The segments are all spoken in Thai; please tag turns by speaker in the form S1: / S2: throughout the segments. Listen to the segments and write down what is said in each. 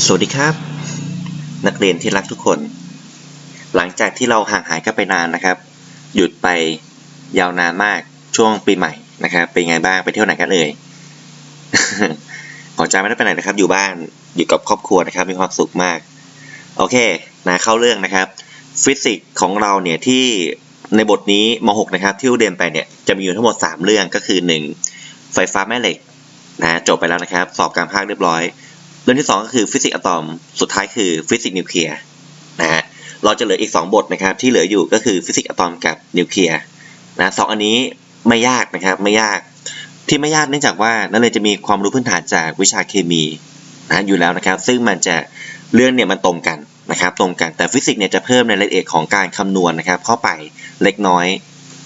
S1: สวัสดีครับ นักเรียนที่รักทุกคน หลังจากที่เราห่างหายกันไปนานนะครับ หยุดไปยาวนานมากช่วงปีใหม่นะครับ เป็นไงบ้างไปเที่ยวไหนกันเอ่ยขอใจไม่ได้ไปไหนนะครับ อยู่บ้านอยู่กับครอบครัวนะครับ มีความสุขมาก โอเคนะเข้าเรื่องนะครับ ฟิสิกส์ของเราเนี่ยที่ในบทนี้ม .6 นะครับ ที่เรียนไปเนี่ยจะมีอยู่ทั้งหมด 3 เรื่องก็คือ 1 ไฟฟ้าแม่เหล็กนะจบไปแล้วนะครับ สอบกลางภาคเรียบร้อย เรื่องที่ 2 ก็คือฟิสิกส์อะตอม สุดท้ายคือฟิสิกส์นิวเคลียร์นะฮะ เราจะเหลืออีก 2 บทนะครับ ที่เหลืออยู่ก็คือฟิสิกส์อะตอมกับนิวเคลียร์นะสองอันนี้ไม่ยากนะครับไม่ยากที่ไม่ยากเนื่องจากว่านักเรียจะมีความรู้พื้นฐานจากวิชาเคมีนะอยู่แล้วนะครับ ซึ่งมันจะเรื่องเนี่ยมันตรงกันนะครับตรงกันแต่ฟิสิกส์เนี่ยจะเพิ่มในรายละเอียดของการคำนวณนะครับ เข้าไปเล็กน้อย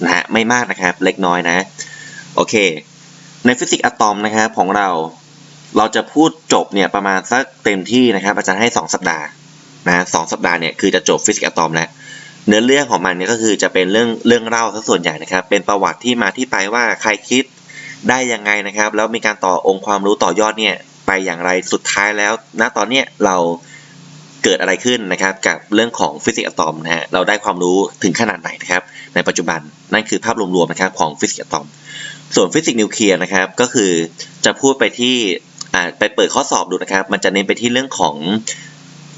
S1: นะฮะไม่มากนะครับเล็กน้อยนะโอเค ในฟิสิกส์อะตอมนะครับของเรา เราจะพูดจบเนี่ยประมาณสักเต็มที่นะครับ อาจารย์ให้ 2 สัปดาห์นะสองสัปดาห์เนี่ยคือจะจบฟิสิกส์อะตอมแล้วเนื้อเรื่องของมันเนี่ยก็คือจะเป็นเรื่องเรื่องเล่าซะส่วนใหญ่นะครับ เป็นประวัติที่มาที่ไปว่าใครคิดได้ยังไงนะครับ แล้วมีการต่อองค์ความรู้ต่อยอดเนี่ยไปอย่างไรสุดท้ายแล้ว ณตอนเนี้ยเราเกิดอะไรขึ้นนะครับ กับเรื่องของฟิสิกส์อะตอมนะฮะเราได้ความรู้ถึงขนาดไหนนะครับ ในปัจจุบันนั่นคือภาพรวมๆนะครับของฟิสิกส์อะตอมส่วนฟิสิกส์นิวเคลียร์นะครับก็คือจะพูดไปที่ ไปเปิดข้อสอบดูนะครับ มันจะเน้นไปที่เรื่องของ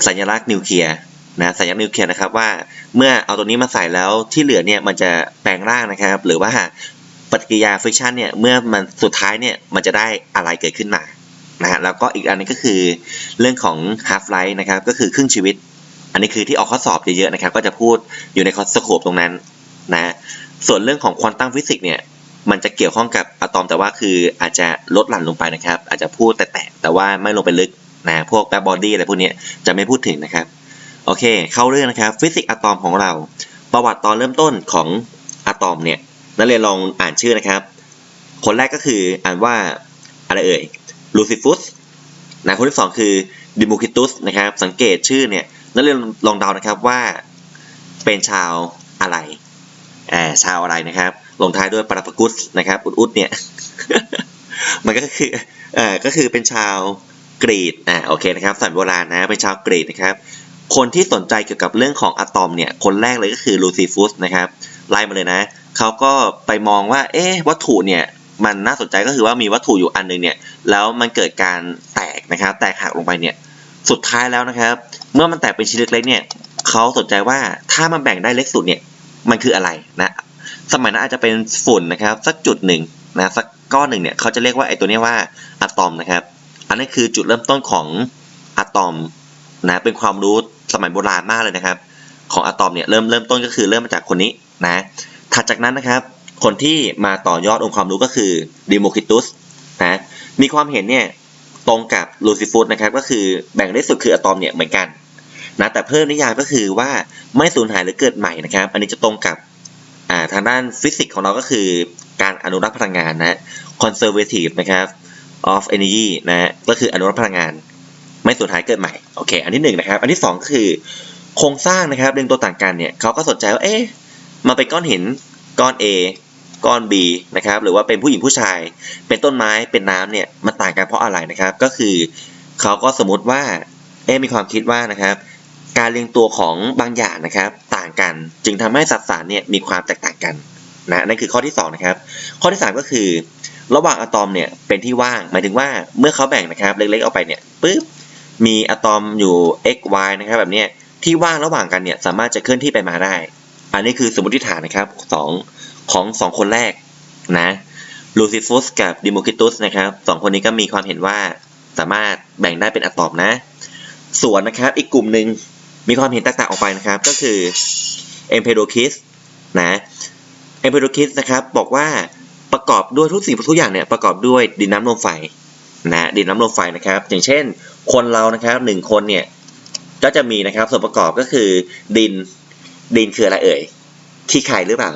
S1: สัญลักษณ์นิวเคลียร์นะสัญลักษณ์นิวเคลียร์นะครับว่าเมื่อเอาตัวนี้มาใส่แล้วที่เหลือเนี่ยมันจะแปลงร่างนะครับ หรือว่าปฏิกิริยาฟิกชันเนี่ยเมื่อมันสุดท้ายเนี่ยมันจะได้อะไรเกิดขึ้นมานะฮะแล้วก็อีกอันนึงก็คือเรื่องของ half life นะครับก็คือครึ่งชีวิต อันนี้คือที่ออกข้อสอบเยอะๆนะครับ ก็จะพูดอยู่ในคอสโคปตรงนั้นนะส่วนเรื่องของควอนตัมฟิสิกส์เนี่ย มันจะเกี่ยวข้องกับอะตอมแต่ว่าคืออาจจะลดหลั่นลงไปนะครับ อาจจะพูดแต่แต่แต่ว่าไม่ลงไปลึกนะพวกแบบบอดี้อะไรพวกนี้จะไม่พูดถึงนะครับ โอเค เข้าเรื่องนะครับฟิสิกส์อะตอมของเรา ประวัติตอนเริ่มต้นของอะตอมเนี่ยนักเรียนลองอ่านชื่อนะครับ คนแรกก็คืออ่านว่าอะไรเอ่ยลูซิฟุสนะคนที่สองคือดิโมคิตุสนะครับ สังเกตชื่อเนี่ยนักเรียนลองเดานะครับว่าเป็นชาวอะไรแอบชาวอะไรนะครับ ลงท้ายด้วยปราปกุสนะครับอุดอุดเนี่ยมันก็คือเอ่อก็คือเป็นชาวกรีกอ่าโอเคนะครับสมัยโบราณนะเป็นชาวกรีกนะครับ คนที่สนใจเกี่ยวกับเรื่องของอะตอมเนี่ยคนแรกเลยก็คือลูซิฟุสนะครับไล่มาเลยนะเขาก็ไปมองว่าเอ๊ะวัตถุเนี่ยมันน่าสนใจก็คือว่ามีวัตถุอยู่อันหนึงเนี่ยแล้วมันเกิดการแตกนะครับแตกหักลงไปเนี่ยสุดท้ายแล้วนะครับ เมื่อมันแตกเป็นชิ้นเล็กๆเนี่ยเขาสนใจว่าถ้ามันแบ่งได้เล็กสุดเนี่ยมันคืออะไรนะ สมัยนั้นอาจจะเป็นฝุ่นนะครับ สักจุดหนึ่งนะสักก้อนหนึ่งเนี่ยเขาจะเรียกว่าไอ้ตัวนี้ว่าอะตอมนะครับ อันนั้คือจุดเริ่มต้นของอะตอมนะเป็นความรู้สมัยโบราณมากเลยนะครับ ของอะตอมเนี่ยเริ่มเริ่มต้นก็คือเริ่มมาจากคนนี้นะถัดจากนั้นนะครับ คนที่มาต่อยอดองค์ความรู้ก็คือดิโมคิตุสนะมีความเห็นเนี่ยตรงกับลูซิฟุสนะครับก็คือแบ่งได้สุดคืออะตอมเนี่ยเหมือนกันนะแต่เพิ่มนิยามก็คือว่าไม่สูญหายหรือเกิดใหม่นะครับ อันนี้จะตรงกับ อ่าทางด้านฟิสิกส์ของเราก็คือการอนุรักษ์พลังงานนะ conservative นะครับ of energy นะก็คืออนุรักษ์พลังงานไม่สูญหายเกิดใหม่โอเค อันที่หนึ่งนะครับ อันที่สองคือโครงสร้างนะครับเรียงตัวต่างกันเนี่ยเขาก็สนใจว่าเอ๊ะมันเป็นก้อนหินก้อน A ก้อน B นะครับหรือว่าเป็นผู้หญิงผู้ชาย เป็นต้นไม้เป็นน้ำเนี่ยมันต่างกันเพราะอะไรนะครับ ก็คือเขาก็สมมติว่าเอ๊มีความคิดว่านะครับ การเรียงตัวของบางอย่างนะครับ ต่างกัน จึงทำให้สสารเนี่ยมีความแตกต่างกันนะนั่นคือข้อที่2นะครับข้อที่ 3 ก็คือ ระหว่างอะตอมเนี่ยเป็นที่ว่าง หมายถึงว่าเมื่อเขาแบ่งนะครับเล็กๆออกไปเนี่ยปุ๊บมีอะตอมอยู่ x y นะครับแบบเนี้ยที่ว่างระหว่างกันเนี่ยสามารถจะเคลื่อนที่ไปมาได้ อันนี้คือสมมติฐานนะครับสองของสองคนแรกนะลูซิฟุสกับดิโมคิตุสนะครับสองคนนี้ก็มีความเห็นว่าสามารถแบ่งได้เป็นอะตอมนะ ส่วนนะครับอีกกลุ่มหนึ่ง มีความเห็นแตกต่างออกไปนะครับก็คือเอมเพโดคิสนะเอมเพโดคิสนะครับบอกว่าประกอบด้วยทุกสิ่งทุกอย่างเนี่ยประกอบด้วยดินน้ำลมไฟนะดินน้ำลมไฟนะครับ อย่างเช่น คนเรานะครับหนึ่งคนเนี่ยก็จะมีนะครับส่วนประกอบก็คือดินดินคืออะไรเอ่ยขี้ไข่หรือเปล่า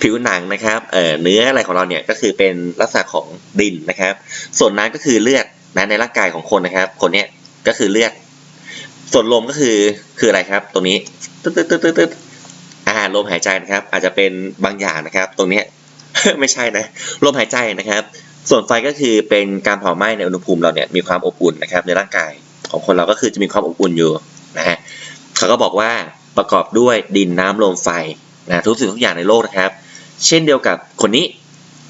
S1: ผิวหนังนะครับเอ่อเนื้ออะไรของเราเนี่ยก็คือเป็นลักษณะของดินนะครับ ส่วนน้ำก็คือเลือดนะในร่างกายของคนนะครับ คนเนี้ยก็คือเลือด ส่วนลมก็คือคืออะไรครับ ตรงนี้ตึ๊ดตึ๊ดตึ๊ดตึ๊ดอ่าลมหายใจนะครับ อาจจะเป็นบางอย่างนะครับ ตรงนี้ไม่ใช่นะลมหายใจนะครับ ส่วนไฟก็คือเป็นการเผาไหม้ในอุณหภูมิเราเนี่ยมีความอบอุ่นนะครับ ในร่างกายของคนเราก็คือจะมีความอบอุ่นอยู่นะฮะเขาก็บอกว่าประกอบด้วยดินน้ำลมไฟนะทุกสิ่งทุกอย่างในโลกนะครับ เช่นเดียวกับคนนี้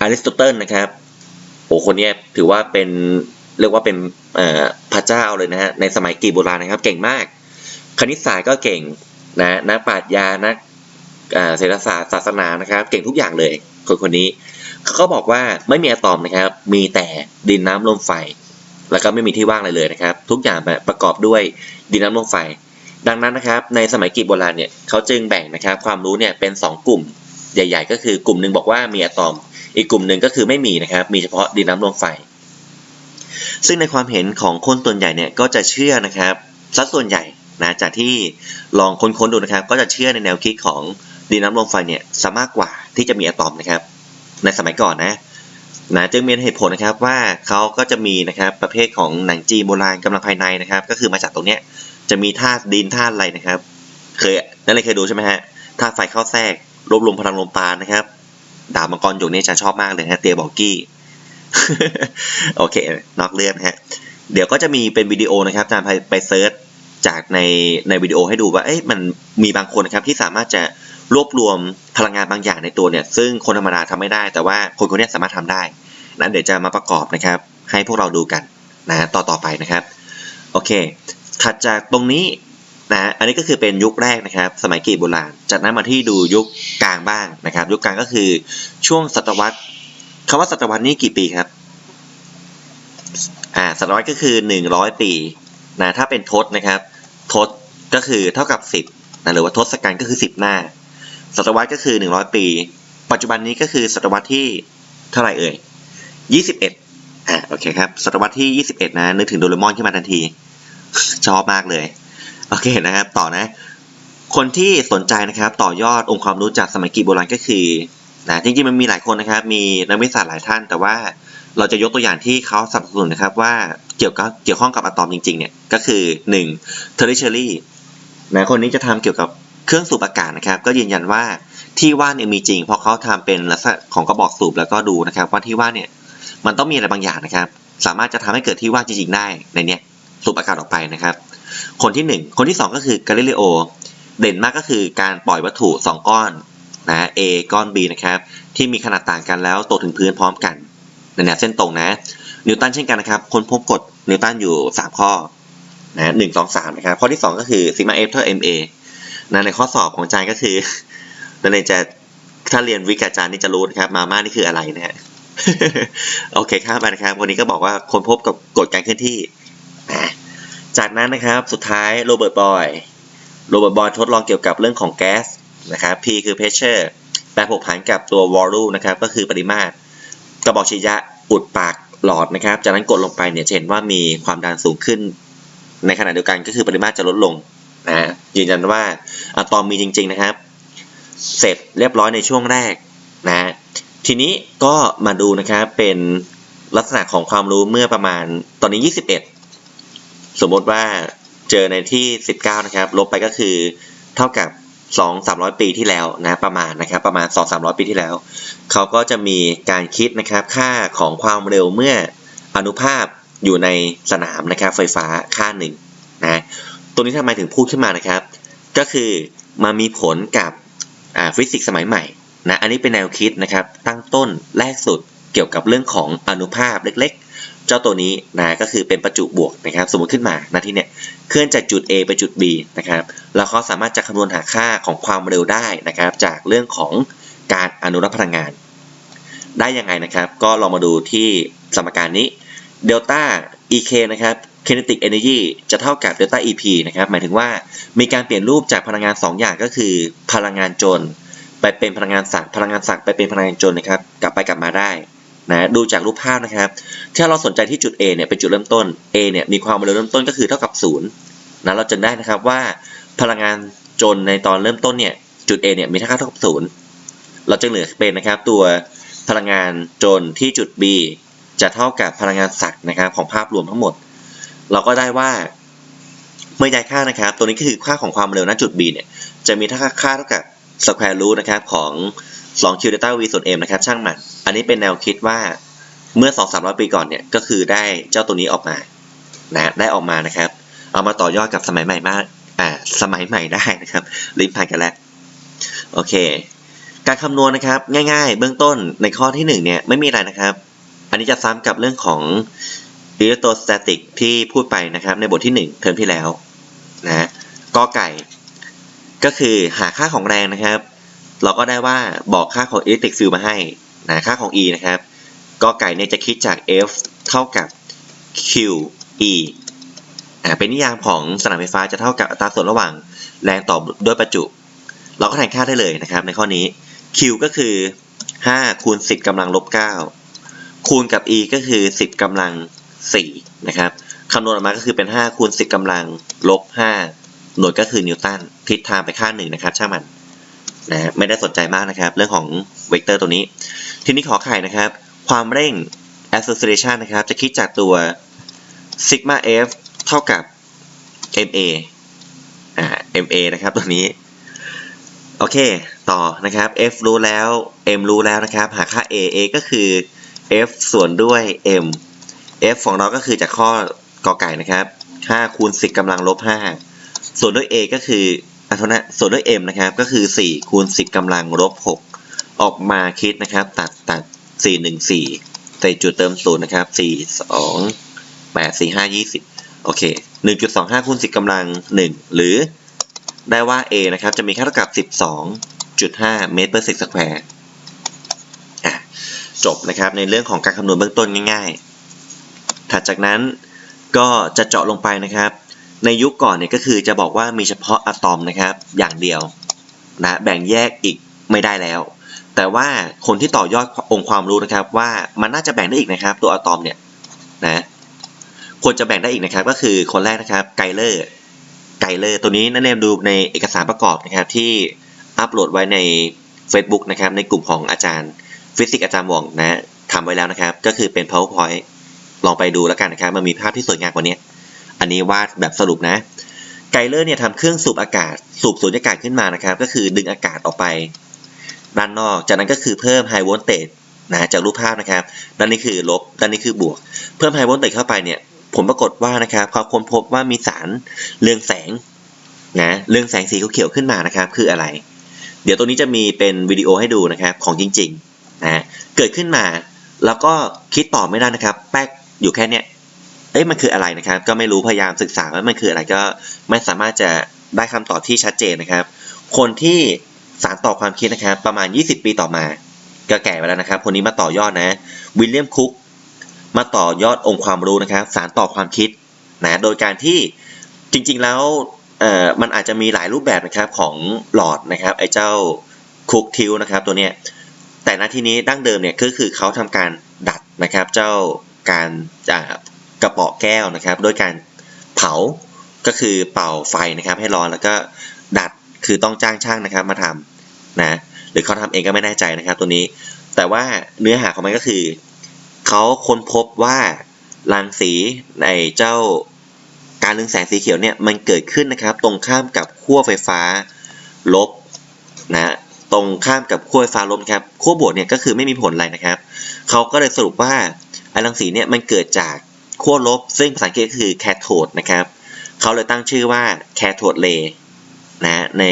S1: อริสโตเติลนะครับโอ้คนนี้ถือว่าเป็นเรียกว่าเป็น พระเจ้าเลยนะฮะในสมัยกรีกโบราณนะครับ เก่งมาก คณิตศาสตร์ก็เก่งนะนักปรัชญานักเศรษฐศาสตร์ศาสนานะครับ เก่งทุกอย่างเลยคนคนนี้เขาก็บอกว่าไม่มีอะตอมนะครับ มีแต่ดินน้ำลมไฟ แล้วก็ไม่มีที่ว่างอะไรเลยนะครับ ทุกอย่างประกอบด้วยดินน้ำลมไฟ ดังนั้นนะครับ ในสมัยกรีกโบราณเนี่ยเขาจึงแบ่งนะครับความรู้เนี่ยเป็น 2 กลุ่มใหญ่ ๆ ก็คือกลุ่มหนึ่งบอกว่ามีอะตอม อีกกลุ่มหนึ่งก็คือไม่มีนะครับ มีเฉพาะดินน้ำลมไฟ ซึ่งในความเห็นของคนส่วนใหญ่เนี่ยก็จะเชื่อนะครับสัดส่วนใหญ่นะจากที่ลองค้นๆดูนะครับ ก็จะเชื่อในแนวคิดของดินน้ำลมไฟเนี่ยซะมากกว่าที่จะมีอะตอมนะครับ ในสมัยก่อนนะนะจึงมีเหตุผลนะครับว่าเขาก็จะมีนะครับประเภทของหนังจีนโบราณกำลังภายในนะครับ ก็คือมาจากตรงเนี้ยจะมีธาตุดินธาตุอะไรนะครับ เคยนั่นเลยเคยดูใช่ไหมฮะธาตุไฟเข้าแทรกรวบรวมพลังลมปาณนะครับดาบมังกรหยกเนี่จะชอบมากเลยนะเตียบอกกี้ โอเคนอกเรื่องฮะ เดี๋ยวก็จะมีเป็นวิดีโอนะครับอาจารย์ไปเซิร์ชจากในในวิดีโอให้ดูว่าเอ๊ะมันมีบางคนนะครับที่สามารถจะรวบรวมพลังงานบางอย่างในตัวเนี่ย ซึ่งคนธรรมดาทำไม่ได้ แต่ว่าคนคนนี้สามารถทำได้ นั้นเดี๋ยวจะมาประกอบนะครับ ให้พวกเราดูกันนะต่อต่อไปนะครับ โอเค ถัดจากตรงนี้นะอันนี้ก็คือเป็นยุคแรกนะครับ สมัยกรีกโบราณจากนั้นมาที่ดูยุคกลางบ้างนะครับ ยุคกลางก็คือช่วงศตวรรษ คำว่าศตวรรษนี้กี่ปีครับ อ่าศตวรรษก็คือหนึ่งร้อยปีนะถ้าเป็นทศนะครับ ทศก็คือเท่ากับสิบนะหรือว่าทศกัณฐ์ก็คือสิบหน้า ศตวรรษก็คือหนึ่งร้อยปี ปัจจุบันนี้ก็คือศตวรรษที่เท่าไหร่เอ่ยยี่สิบเอ็ดอ่าโอเคครับ ศตวรรษที่ยี่สิบเอ็ดนะ นึกถึงโดเรมอนขึ้นมาทันที ชอบมากเลย โอเคนะครับ ต่อนะ คนที่สนใจนะครับ ต่อยอดองค์ความรู้จากสมัยกรีกโบราณก็คือ นะจริงๆมันมีหลายคนนะครับ มีนักวิทยาศาสตร์หลายท่าน แต่ว่าเราจะยกตัวอย่างที่เขาสนับสนุนนะครับว่าเกี่ยวกับเกี่ยวข้องกับอะตอมจริงๆเนี่ยก็คือ1 t e r t i a r y นะคนนี้จะทำเกี่ยวกับเครื่องสูบอากาศนะครับ ก็ยืนยันว่าที่ว่านเนี่ยมีจริง เพราะเขาทำเป็นลักษณะของกระบอกสูบแล้วก็ดูนะครับว่าที่ว่านเนี่ยมันต้องมีอะไรบางอย่างนะครับ สามารถจะทำให้เกิดที่ว่าจริงๆได้ในเนี้ยสูบอากาศออกไปนะครับ คนที่หนึ่งคนที่สองก็คือกาลิเลโอเด่นมากก็คือการปล่อยวัตถุ 2 ก้อน นะ A ก้อน B นะครับที่มีขนาดต่างกันแล้วตกถึงพื้นพร้อมกันในแนวเส้นตรงนะ นิวตันเช่นกันนะครับค้นพบกฎนิวตันอยู่ 3 ข้อนะหนึ่งสองสามนะครับข้อที่ 2 ก็คือซิมาเอฟเท่า MA นะในข้อสอบของอาจารย์ก็คือนักเรียนจะถ้าเรียนวิกาจารย์นี่จะรู้นะครับมาม่านี่คืออะไรนะฮะโอเคข้ามไปนะครับ วันนี้ก็บอกว่าค้นพบกับกฎการเคลื่อนที่นะจากนั้นนะครับสุดท้ายโรเบิร์ตบอยโรเบิร์ตบอยทดลองเกี่ยวกับเรื่องของแก๊ส นะครับ P คือ pressure แปรผกผันกับตัว volume นะครับก็คือปริมาตรกระบอกฉีดยาอุดปากหลอดนะครับ จากนั้นกดลงไปเนี่ยจะเห็นว่ามีความดันสูงขึ้น ในขณะเดียวกันก็คือปริมาตรจะลดลงนะยืนยันว่าอะตอมมีจริง ๆนะครับ เสร็จเรียบร้อยในช่วงแรกนะทีนี้ก็มาดูนะครับเป็นลักษณะของความรู้เมื่อประมาณตอนนี้ 21 สมมติว่าเจอในที่ 19 นะครับ ลบไปก็คือเท่ากับ 2 300ปีที่แล้วนะประมาณนะครับประมาณ2 300ปีที่แล้ว เขาก็จะมีการคิดนะครับค่าของความเร็วเมื่ออนุภาคอยู่ในสนามนะครับไฟฟ้าค่าหนึ่งนะตัวนี้ทำไมถึงพูดขึ้นมานะครับ ก็คือมามีผลกับฟิสิกส์สมัยใหม่นะอันนี้เป็นแนวคิดนะครับตั้งต้นแรกสุดเกี่ยวกับเรื่องของอนุภาคเล็ก เจ้าตัวนี้นะก็คือเป็นประจุบวกนะครับ สมมติขึ้นมานาที่เนี้ยเคลื่อนจากจุด A ไปจุด B นะครับแล้วเขาสามารถจะคำนวณหาค่าของความเร็วได้นะครับ จากเรื่องของการอนุรักษ์พลังงาน ได้ยังไงนะครับ ก็ลองมาดูที่สมการนี้เดลต้า EK นะครับ kinetic energy จะเท่ากับ delta EP นะครับ หมายถึงว่ามีการเปลี่ยนรูปจากพลังงาน 2 อย่างก็คือ พลังงานจน ไปเป็นพลังงานสักพลังงานสักไปเป็นพลังงานจนนะครับ กลับไปกลับมาได้ นะดูจากรูปภาพนะครับ ถ้าเราสนใจที่จุด A เนี่ยเป็นจุดเริ่มต้น A เนี่ยมีความเร็วเริ่มต้นก็คือเท่ากับ0นะเราจะได้นะครับว่าพลังงานจนในตอนเริ่มต้นเนี่ยจุด A เนี่ยมีค่าเท่ากับ0เราจะเหลือเป็นนะครับตัวพลังงานจนที่จุด B จะเท่ากับพลังงานสักนะครับของภาพรวมทั้งหมด เราก็ได้ว่าเมื่อย้ายค่านะครับ ตัวนี้ก็คือค่าของความเร็วณจุด B เนี่ยจะมีค่าค่าเท่ากับ square root นะครับของ 2q delta v ส่วน m นะครับช่างมัน อันนี้เป็นแนวคิดว่าเมื่อ 2 3 0 0 ปีก่อนเนี่ยก็คือได้เจ้าตัวนี้ออกมานะได้ออกมานะครับ เอามาต่อยอดกับสมัยใหม่มากอ่าสมัยใหม่ได้นะครับลิ้นพันกันแล้วโอเค การคำนวณนะครับง่ายๆ เบื้องต้นในข้อที่หนึ่งเนี่ยไม่มีอะไรนะครับ อันนี้จะซ้ำกับเรื่องของ electrostatic ที่พูดไปนะครับในบทที่ 1 เทอมที่แล้วนะกอไก่ ก็คือหาค่าของแรงนะครับ เราก็ได้ว่าบอกค่าของ electric field มาให้ นะค่าของ E นะครับกอไก่เนี่ยจะคิดจาก F เท่ากับ Q E อ่าเป็นนิยามของสนามไฟฟ้าจะเท่ากับอัตราส่วนระหว่างแรงต่อด้วยประจุ เราก็แทนค่าได้เลยนะครับในข้อนี้ Q ก็คือ 5 คูณ 10กำลังลบ 9 คูณกับ E ก็คือ 10กำลัง 4 นะครับคำนวณออกมาก็คือเป็น 5 คูณ 10กำลังลบ 5 หน่วยก็คือนิวตันทิศทางไปข้างหนึ่งนะครับช่างมัน นะไม่ได้สนใจมากนะครับ เรื่องของเวกเตอร์ตัวนี้ ทีนี้ขอไข่นะครับ ความเร่ง acceleration นะครับ จะคิดจากตัว sigma f เท่ากับ ma อ่า ma นะครับตัวนี้ โอเค ต่อนะครับ f รู้แล้ว m รู้แล้วนะครับ หาค่า a a ก็คือ f ส่วนด้วย m f ของเราก็คือจากข้อกอไก่นะครับ5คูณ10กำลังลบ5ส่วนด้วย a ก็คือ อันนะส่วนด้วย m นะครับ ก็คือ 4 คูณ 10กำลังลบ 6 ออกมาคิดนะครับ ตัดตัด 4 1 4 ใส่จุดเติมศูนย์นะครับ 4 2 8 4 5 20 โอเค 1.25คูณ10กำลัง 1 หรือได้ว่า a นะครับ จะมีค่าเท่ากับ 12.5 เมตร per sec square อะจบนะครับในเรื่องของการคำนวณเบื้องต้นง่าย ๆ ถัดจากนั้นก็จะเจาะลงไปนะครับ ในยุคก่อนเนี่ยก็คือจะบอกว่ามีเฉพาะอะตอมนะครับอย่างเดียวนะแบ่งแยกอีกไม่ได้แล้ว แต่ว่าคนที่ต่อยอดองค์ความรู้นะครับ ว่ามันน่าจะแบ่งได้อีกนะครับ ตัวอะตอมเนี่ยนะควรจะแบ่งได้อีกนะครับ ก็คือคนแรกนะครับไกเลอร์ไกเลอร์ตัวนี้นักเรียนดูในเอกสารประกอบนะครับที่อัปโหลดไว้ใน Facebook นะครับในกลุ่มของอาจารย์ ฟิสิกส์อาจารย์หว่องนะทำไว้แล้วนะครับ ก็คือเป็น powerpoint ลองไปดูแล้วกันนะครับ มันมีภาพที่สวยงามกว่านี้ อันนี้วาดแบบสรุปนะ ไกเลอร์เนี่ยทำเครื่องสูบอากาศ สูบสูญญากาศขึ้นมานะครับ ก็คือดึงอากาศออกไป ด้านนอก จากนั้นก็คือเพิ่มไฮโวลเตจนะจากรูปภาพนะครับ ด้านนี้คือลบ ด้านนี้คือบวก เพิ่มไฮโวลเตจเข้าไปเนี่ยผลปรากฏว่านะครับเขาค้นพบว่ามีสารเรืองแสงนะเรืองแสงสีเขียวขึ้นมานะครับ คืออะไร เดี๋ยวตัวนี้จะมีเป็นวิดีโอให้ดูนะครับของจริงๆนะเกิดขึ้นมาแล้วก็คิดต่อไม่ได้นะครับ แป๊กอยู่แค่เนี้ย อ้ยมันคืออะไรนะครับ ก็ไม่รู้พยายามศึกษาว่ามันคืออะไรก็ไม่สามารถจะได้คำตอบที่ชัดเจนนะครับ คนที่สารต่อความคิดนะครับ ประมาณ 20 ปีต่อมาก็แก่ไปแล้วนะครับ คนนี้มาต่อยอดนะวิลเลียมคุกมาต่อยอดองค์ความรู้นะครับ สารต่อความคิดนะโดยการที่จริงๆแล้วเอ่อมันอาจจะมีหลายรูปแบบนะครับของหลอดนะครับไอ้เจ้าคุกทิวนะครับตัวเนี้ยแต่ณที่นี้ดั้งเดิมเนี่ยก็คือเขาทำการดัดนะครับเจ้าการจา กระป๋อแก้วนะครับโดยการเผาก็คือเป่าไฟนะครับให้ร้อนแล้วก็ดัดคือต้องจ้างช่างนะครับมาทำนะหรือเขาทำเองก็ไม่แน่ใจนะครับตัวนี้ แต่ว่าเนื้อหาของมันก็คือเขาค้นพบว่ารังสีในเจ้าการเรืองแสงสีเขียวเนี่ยมันเกิดขึ้นนะครับ ตรงข้ามกับขั้วไฟฟ้าลบนะตรงข้ามกับขั้วไฟฟ้าลบครับขั้วบวกเนี่ยก็คือไม่มีผลอะไรนะครับเขาก็เลยสรุปว่าไอ้รังสีเนี่ยมันเกิดจาก ขั้วลบ ซึ่งภาษาอังกฤษก็คือแคโทดนะครับเขาเลยตั้งชื่อว่าแคโทดเลนะใน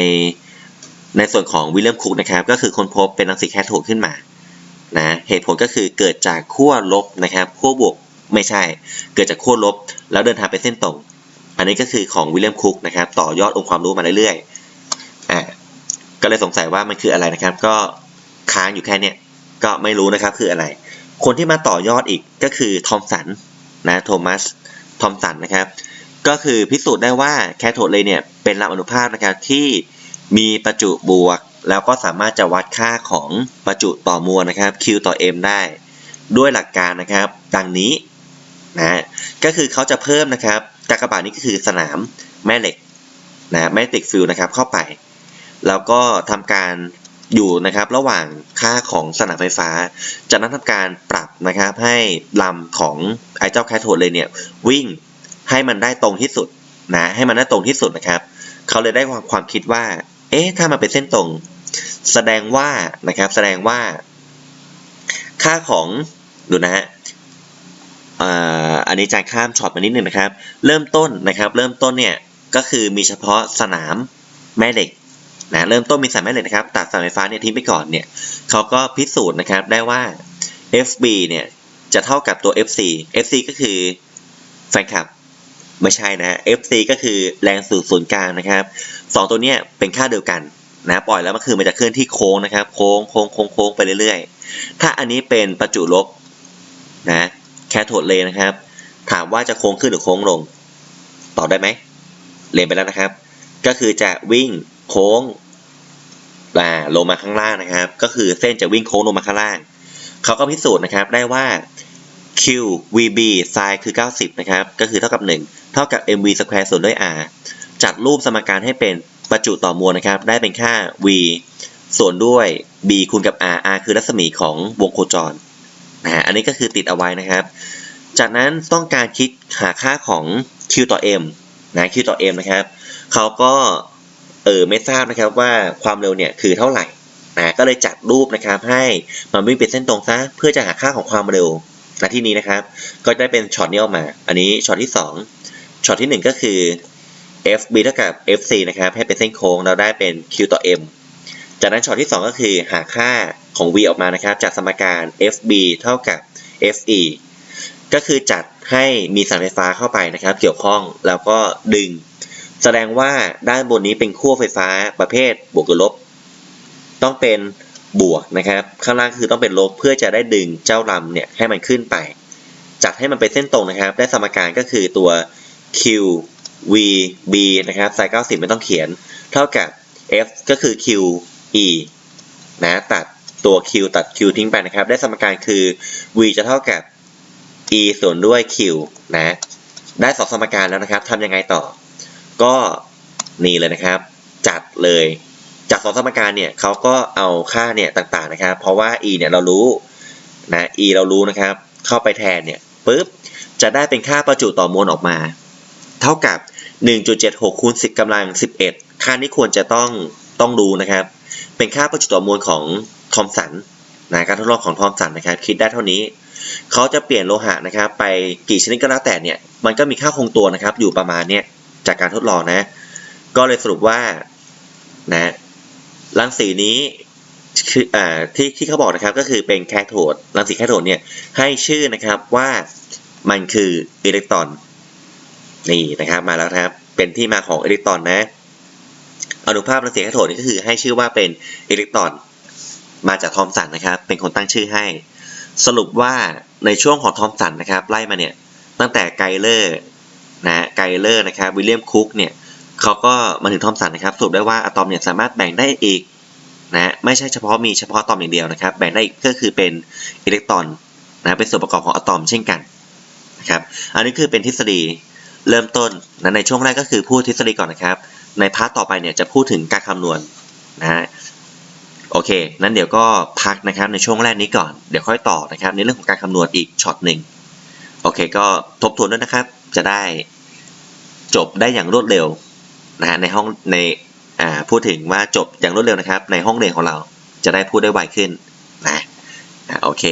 S1: ในส่วนของวิลเลียมคุกนะครับ ก็คือคนพบเป็นรังสีแคโทดขึ้นมานะเหตุผลก็คือเกิดจากขั้วลบนะครับขั้วบวกไม่ใช่ เกิดจากขั้วลบ แล้วเดินทางไปเส้นตรง อันนี้ก็คือของวิลเลียมคุกนะครับ ต่อยอดองค์ความรู้มาเรื่อยๆอ่าก็เลยสงสัยว่ามันคืออะไรนะครับ ก็ค้างอยู่แค่เนี้ยก็ไม่รู้นะครับคืออะไร คนที่มาต่อยอดอีกก็คือทอมสัน นะโทมัสทอมสันนะครับ ก็คือพิสูจน์ได้ว่าแคโทดเลยเนี่ยเป็นลำอนุภาคนะครับที่มีประจุบวก แล้วก็สามารถจะวัดค่าของประจุต่อมวลนะครับ Q ต่อ M ได้ ด้วยหลักการนะครับ ดังนี้นะก็คือเขาจะเพิ่มนะครับกากบาทนี้ก็คือสนามแม่เหล็กนะแมกติกฟิลนะครับเข้าไป แล้วก็ทำการ อยู่นะครับระหว่างค่าของสนามไฟฟ้าจากนั้นทำการปรับนะครับให้ลำของไอเจ้าแคทโทดเลยเนี่ยวิ่งให้มันได้ตรงที่สุดนะให้มันได้ตรงที่สุดนะครับ เขาเลยได้ความความคิดว่า เอ๊ะถ้ามันเป็นเส้นตรง แสดงว่านะครับแสดงว่า ค่าของดูนะฮะอันนี้จายข้ามช็อตมานิดนึงนะครับ เริ่มต้นนะครับ เริ่มต้นเนี่ยก็คือมีเฉพาะสนามแม่เหล็ก นะเริ่มต้นมีสามแม่เหล็กนะครับตัดสายไฟฟ้าเนี่ยทิ้งไปก่อนเนี่ยเขาก็พิสูจน์นะครับได้ว่า FB เนี่ยจะเท่ากับตัว FC FC ก็คือแฟนคลับไม่ใช่นะ FC ก็คือแรงสู่ศูนย์กลางนะครับสองตัวเนี้ยเป็นค่าเดียวกันนะปล่อยแล้วมันคือมันจะเคลื่อนที่โค้งนะครับโค้งโค้งโค้งโค้งไปเรื่อยๆ ถ้าอันนี้เป็นประจุลบนะแคโทดเลนนะครับ ถามว่าจะโค้งขึ้นหรือโค้งลงตอบได้ไหมเรียนไปแล้วนะครับ ก็คือจะวิ่ง โค้งอ่าลงมาข้างล่างนะครับ ก็คือเส้นจะวิ่งโค้งลงมาข้างล่าง เขาก็พิสูจน์นะครับได้ว่า Q VB sin คือ 90 นะครับ ก็คือเท่ากับ 1 เท่ากับ MV square ส่วนด้วย R จัดรูปสมการให้เป็นประจุต่อมวลนะครับ ได้เป็นค่า V ส่วนด้วย B คูณกับ R R คือรัศมีของวงโคจรนะฮะอันนี้ก็คือติดเอาไว้นะครับ จากนั้นต้องการคิดหาค่าของ Q ต่อ M นะ Q ต่อ M นะครับ เขาก็ เออไม่ทราบนะครับว่าความเร็วเนี่ยคือเท่าไหร่นะก็เลยจัดรูปนะครับให้มันวิ่งเป็นเส้นตรงซะเพื่อจะหาค่าของความเร็วณที่นี้นะครับ ก็ได้เป็นช็อตนี้ออกมา อันนี้ช็อตที่ 2ช็อตที่ 1 ก็คือ FB เท่ากับ FC นะครับให้เป็นเส้นโค้งเราได้เป็น Q ต่อ M จากนั้นช็อตที่ 2 ก็คือหาค่าของ V ออกมานะครับจากสมการ FB เท่ากับ FE ก็คือจัดให้มีสายไฟฟ้าเข้าไปนะครับ เกี่ยวข้องแล้วก็ดึง แสดงว่าด้านบนนี้เป็นขั้วไฟฟ้าประเภทบวกหรือลบ ต้องเป็นบวกนะครับ ข้างล่างคือต้องเป็นลบเพื่อจะได้ดึงเจ้าลำเนี่ยให้มันขึ้นไป จัดให้มันเป็นเส้นตรงนะครับ ได้สมการก็คือตัว q v b นะครับไซน์90 ไม่ต้องเขียน เท่ากับ f ก็คือ q e นะตัดตัว q ตัด q ทิ้งไปนะครับ ได้สมการคือ v จะเท่ากับ e ส่วนด้วย q นะ ได้สองสมการแล้วนะครับทำยังไงต่อ ก็นี่เลยนะครับ จัดเลยจากสองสมการเนี่ยเขาก็เอาค่าเนี่ยต่างๆนะครับ เพราะว่า e เนี่ยเรารู้นะ e เรารู้นะครับ เข้าไปแทนเนี่ยปุ๊บจะได้เป็นค่าประจุต่อมวลออกมา เท่ากับ 1.76คูณ10กำลัง 11 ค่านี้ควรจะต้องต้องรู้นะครับ เป็นค่าประจุต่อมวลของทอมสันนะการทดลองของทอมสันนะครับ คิดได้เท่านี้ เขาจะเปลี่ยนโลหะนะครับ ไปกี่ชนิดก็แล้วแต่เนี่ยมันก็มีค่าคงตัวนะครับ อยู่ประมาณเนี่ย จากการทดลองนะ ก็เลยสรุปว่านะรังสีนี้คืออ่าที่ที่เขาบอกนะครับก็คือเป็นแคโทดรังสีแคโทดเนี่ยให้ชื่อนะครับว่ามันคืออิเล็กตรอนนี่นะครับมาแล้วครับเป็นที่มาของอิเล็กตรอนนะอนุภาครังสีแคโทดนี่ก็คือให้ชื่อว่าเป็นอิเล็กตรอน มาจากทอมสันนะครับ เป็นคนตั้งชื่อให้ สรุปว่าในช่วงของทอมสันนะครับ ไล่มาเนี่ยตั้งแต่ไกเลอร์ นะไกเลอร์นะครับวิลเลียมคุกเนี่ยเขาก็มาถึงทอมสันนะครับสรุปได้ว่าอะตอมเนี่ยสามารถแบ่งได้อีกนะไม่ใช่เฉพาะมีเฉพาะอะตอมอย่างเดียวนะครับ แบ่งได้อีกก็คือเป็นอิเล็กตรอนนะเป็นส่วนประกอบของอะตอมเช่นกันนะครับอันนี้คือเป็นทฤษฎีเริ่มต้นนะในช่วงแรกก็คือพูดทฤษฎีก่อนนะครับ ในพาร์ทต่อไปเนี่ยจะพูดถึงการคำนวณนะฮะโอเค นั้นเดี๋ยวก็พักนะครับในช่วงแรกนี้ก่อน เดี๋ยวค่อยต่อนะครับในเรื่องของการคำนวณอีกช็อตหนึ่ง โอเค ก็ทบทวนด้วยนะครับ จะได้ จบได้อย่างรวดเร็วนะฮะในห้องในอ่าพูดถึงว่าจบอย่างรวดเร็วนะครับ ในห้องเรียนของเราจะได้พูดได้ไวขึ้นนะอ่าโอเค